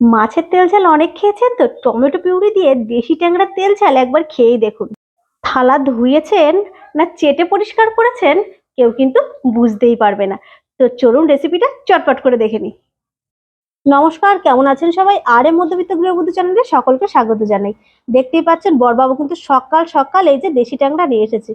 মাছের তেল ঝাল অনেক খেয়েছেন তো? টমেটো পিউরি দিয়ে দেশি ট্যাংরার তেল ঝাল একবার খেয়েই দেখুন। থালা ধুয়েছেন না চেটে পরিষ্কার করেছেন কেউ কিন্তু বুঝতেই পারবে না। তো চলুন রেসিপিটা চটপট করে দেখে নিই। নমস্কার, কেমন আছেন সবাই? আর এর মধ্যবিত্ত গৃহবধূ চ্যানেলে সকলকে স্বাগত জানাই। দেখতেই পাচ্ছেন বরবাবু কিন্তু সকাল সকাল এই যে দেশি ট্যাংরা নিয়ে এসেছে।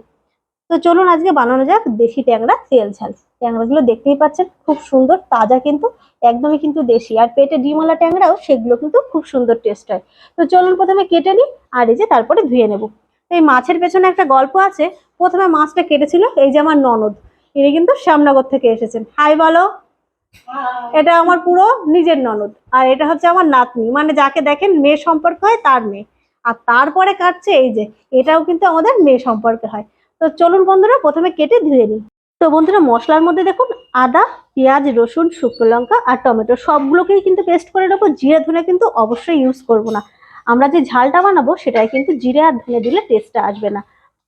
তো চলুন আজকে বানানো যাক দেশি ট্যাংরা তেল ঝাল। ট্যাংরাগুলো দেখতেই পাচ্ছেন, খুব সুন্দর, তাজা কিন্তু, একদমই কিন্তু দেশি। আর পেটে ডিমওয়ালা ট্যাংরাও সেগুলো কিন্তু খুব সুন্দর টেস্ট হয়। তো চলুন প্রথমে কেটে নিই, আর এই যে তারপরে ধুয়ে নেব। এই মাছের পেছনে একটা গল্প আছে, প্রথমে মাছটা কেটেছিল এই যে আমার ননদ। ইনি কিন্তু শ্যামনগর থেকে এসেছেন। হাই বলো, এটা আমার পুরো নিজের ননদ। আর এটা হচ্ছে আমার নাতনি। মানে যাকে দেখেন মেয়ে সম্পর্ক হয় তার মেয়ে। আর তারপরে কাটছে এই যে, এটাও কিন্তু আমাদের মেয়ে সম্পর্কে হয়। তো চলুন বন্ধুরা, প্রথমে কেটে ধুয়ে নিই। তো বন্ধুরা, মশলার মধ্যে দেখুন, আদা, পেঁয়াজ, রসুন, শুকনো লঙ্কা আর টমেটো সবগুলোকেই কিন্তু পেস্ট করে নেব। জিরে, ধনে কিন্তু অবশ্যই ইউজ করব না। আমরা যে ঝালটা বানাবো সেটাই কিন্তু জিরে আর ধনে দিলে টেস্টটা আসবে না।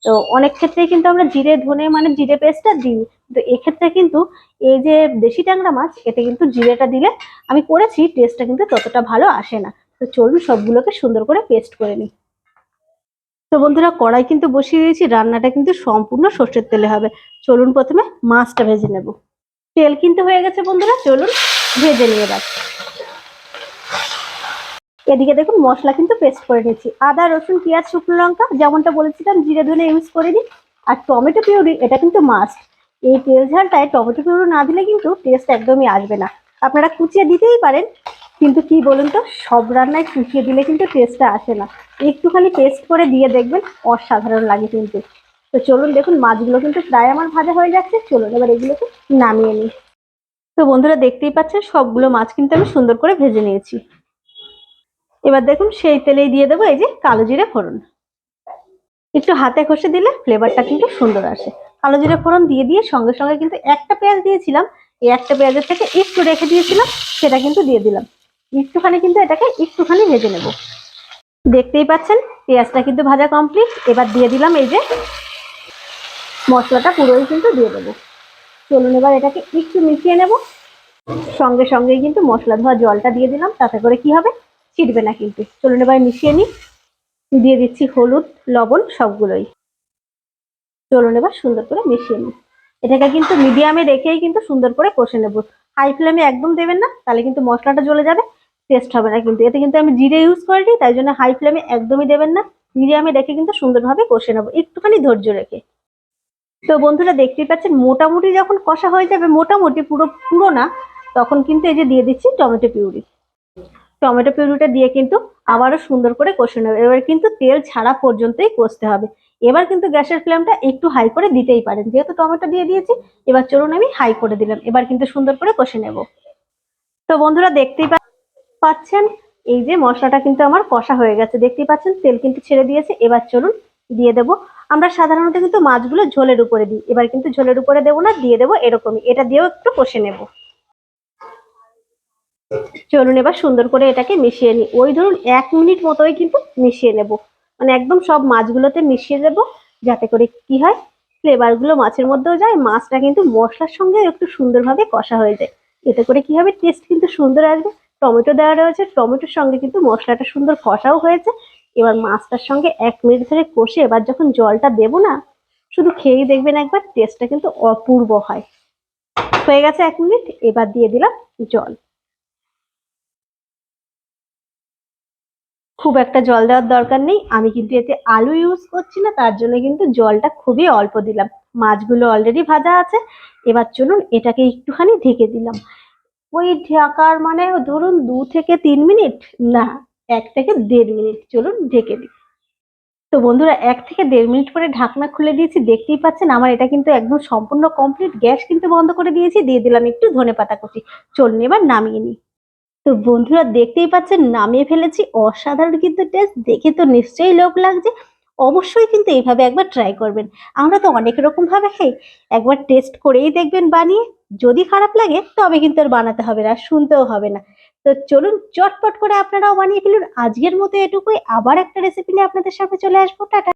তো অনেক ক্ষেত্রেই কিন্তু আমরা জিরে, ধনে মানে জিরে পেস্টটা দিই। তো এক্ষেত্রে কিন্তু এই যে দেশি ট্যাংরা মাছ, এতে কিন্তু জিরেটা দিলে আমি করেছি টেস্টটা কিন্তু ততটা ভালো আসে না। তো চলুন সবগুলোকে সুন্দর করে পেস্ট করে নিই। তো বন্ধুরা কড়াই কিন্তু বসিয়ে দিয়েছি, রান্নাটা কিন্তু সম্পূর্ণ সর্ষের তেলে হবে। চলুন প্রথমে মাছটা ভেজে নেব। তেল কিন্তু হয়ে গেছে বন্ধুরা, চলুন ভেজে নিয়ে এবার এদিকে দেখুন মশলা কিন্তু পেস্ট করে নিয়েছি। আদা, রসুন, পেঁয়াজ, শুকনো লঙ্কা, যেমনটা বলেছিলাম, জিরে, ধনে ইউজ করে নিই আর টমেটো পিউরি, এটা কিন্তু মাস্ট এই তেল ঝালটায় টমেটো পিউরি না দিলে কিন্তু টেস্ট একদমই আসবে না। আপনারা কুচিয়ে দিতেই পারেন, কিন্তু কি বলুন তো, সব রান্নায় কুচিয়ে দিলে কিন্তু টেস্টটা আসে না। একটুখানি পেস্ট করে দিয়ে দেখবেন অসাধারণ লাগে কিন্তু। তো চলুন দেখুন, মাছগুলো কিন্তু প্রায় আমার ভাজা হয়ে যাচ্ছে, চলুন এবার এগুলোকে নামিয়ে নিই। তো বন্ধুরা দেখতেই পাচ্ছেন, সবগুলো মাছ কিন্তু আমি সুন্দর করে ভেজে নিয়েছি। এবার দেখুন, সেই তেলেই দিয়ে দেবো এই যে কালো জিরে ফোড়ন। একটু হাতে ঘষে দিলে ফ্লেভারটা কিন্তু সুন্দর আসে। কালো জিরে ফোড়ন দিয়ে দিয়ে সঙ্গে সঙ্গে কিন্তু একটা পেঁয়াজ দিয়েছিলাম, এই একটা পেঁয়াজের থেকে একটু রেখে দিয়েছিলাম, সেটা কিন্তু দিয়ে দিলাম। একটুখানি কিন্তু এটাকে একটুখানি ভেজে নেব। দেখতেই পাচ্ছেন, পেঁয়াজটা কিন্তু ভাজা কমপ্লিট এবার দিয়ে দিলাম এই যে মশলাটা, পুরোই কিন্তু দিয়ে দেবো। চলুন এবার এটাকে একটু মিশিয়ে নেব। সঙ্গে সঙ্গে কিন্তু মশলা ধোয়া জলটা দিয়ে দিলাম, তাতে করে কি হবে? ছিটবে না কিন্তু। চলুন এবার মিশিয়ে নিই। দিয়ে দিচ্ছি হলুদ, লবণ, সবগুলোই। চলুন এবার সুন্দর করে মিশিয়ে নিই। এটাকে কিন্তু মিডিয়ামে রেখেই কিন্তু সুন্দর করে কষে নেব। হাই ফ্লেমে একদম দেবেন না, তাহলে কিন্তু মশলাটা জ্বলে যাবে। টেস্ট হবে না কিন্তু। এতে কিন্তু আমি জিরে ইউজ করিনি, তাই জন্য হাই ফ্লেমে একদমই দেবেন না। মিডিয়ামে রেখে কিন্তু সুন্দরভাবে কষে নেব। একটুখানি ধৈর্য রেখে। তো বন্ধুরা দেখতেই পাচ্ছেন, মোটামুটি যখন কষা হয়ে যাবে, মোটামুটি পুরো পুরো না, তখন কিন্তু এই যে দিয়ে দিচ্ছি টমেটো পিউরি। টমেটো পিউরিটা দিয়ে কিন্তু আবারও সুন্দর করে কষে নেবে। এবার কিন্তু তেল ছাড়া পর্যন্তই কষতে হবে। এবার কিন্তু গ্যাসের ফ্লেমটা একটু হাই করে দিতেই পারেন। যেহেতু টমেটো দিয়ে দিয়েছি, এবার চলুন আমি হাই করে দিলাম। এবার কিন্তু সুন্দর করে কষে নেব। তো বন্ধুরা দেখতেই পাচ্ছেন এই যে মশলাটা কিন্তু আমার কষা হয়ে গেছে, দেখতেই পাচ্ছেন? তেল কিন্তু ছেড়ে দিয়েছে। এবার চলুন দিয়ে দেবো। আমরা সাধারণত কিন্তু মাছগুলো ঝোলের উপরে দিই। এবার কিন্তু ঝোলের উপরে দেবো না, দিয়ে দেবো এরকমই। এটা দিয়েও একটু কষে নেব। চলুন এবার সুন্দর করে এটাকে মিশিয়ে নিই। ওই ধরুন এক মিনিট মতোই কিন্তু মিশিয়ে নেব। মানে একদম সব মাছগুলোতে মিশিয়ে দেবো, যাতে করে কি হয়, ফ্লেভারগুলো মাছের মধ্যেও যায়, মাছটা কিন্তু মশলার সঙ্গে একটু সুন্দরভাবে কষা হয়ে যায়। এতে করে কি হবে, টেস্ট কিন্তু সুন্দর আসবে। টমেটো দেওয়া রয়েছে। টমেটোর সঙ্গে কিন্তু মশলাটা সুন্দর কষাও হয়েছে। এবার মাছটার সঙ্গে এক মিনিট ধরে কষে এবার যখন জলটা দেবো না, শুধু খেয়েই দেখবেন একবার টেস্টটা কিন্তু অপূর্ব হয়। হয়ে গেছে এক মিনিট, এবার দিয়ে দিলাম জল। খুব একটা জল দেওয়ার দরকার নেই। আমি কিন্তু এতে আলু ইউজ করছি না, তার জন্য কিন্তু জলটা খুবই অল্প দিলাম। মাছগুলো অলরেডি ভাজা আছে। এবার চলুন এটাকে একটুখানি ঢেকে দিলাম। ওই ঢাকার মানে ধরুন দু থেকে তিন মিনিট? না, এক থেকে দেড় মিনিট। চলুন ঢেকে দিই। তো বন্ধুরা, এক থেকে দেড় মিনিট পরে ঢাকনা খুলে দিয়েছি, দেখতেই পাচ্ছেন আমার এটা কিন্তু একদম সম্পূর্ণ কমপ্লিট গ্যাস কিন্তু বন্ধ করে দিয়েছি, দিয়ে দিলাম একটু ধনে পাতা কুচি। চলুন এবার নামিয়ে নিই। তো বন্ধুরা, দেখতেই পাচ্ছেন নামিয়ে ফেলেছি। অসাধারণ কিন্তু টেস্ট দেখে তো নিশ্চয়ই লোভ লাগছে। অবশ্যই কিন্তু এইভাবে একবার ট্রাই করবেন। আমরা তো অনেক রকম ভাবে খাই। একবার টেস্ট করেই দেখবেন বানিয়ে। যদি খারাপ লাগে, তবে কিন্তু আর বানাতে হবে না, শুনতেও হবে না। তো চলুন, চটপট করে আপনারাও বানিয়ে ফেলুন। আজকের মতো এটুকুই। আবার একটা রেসিপি নিয়ে আপনাদের সামনে চলে আসব। টাটা।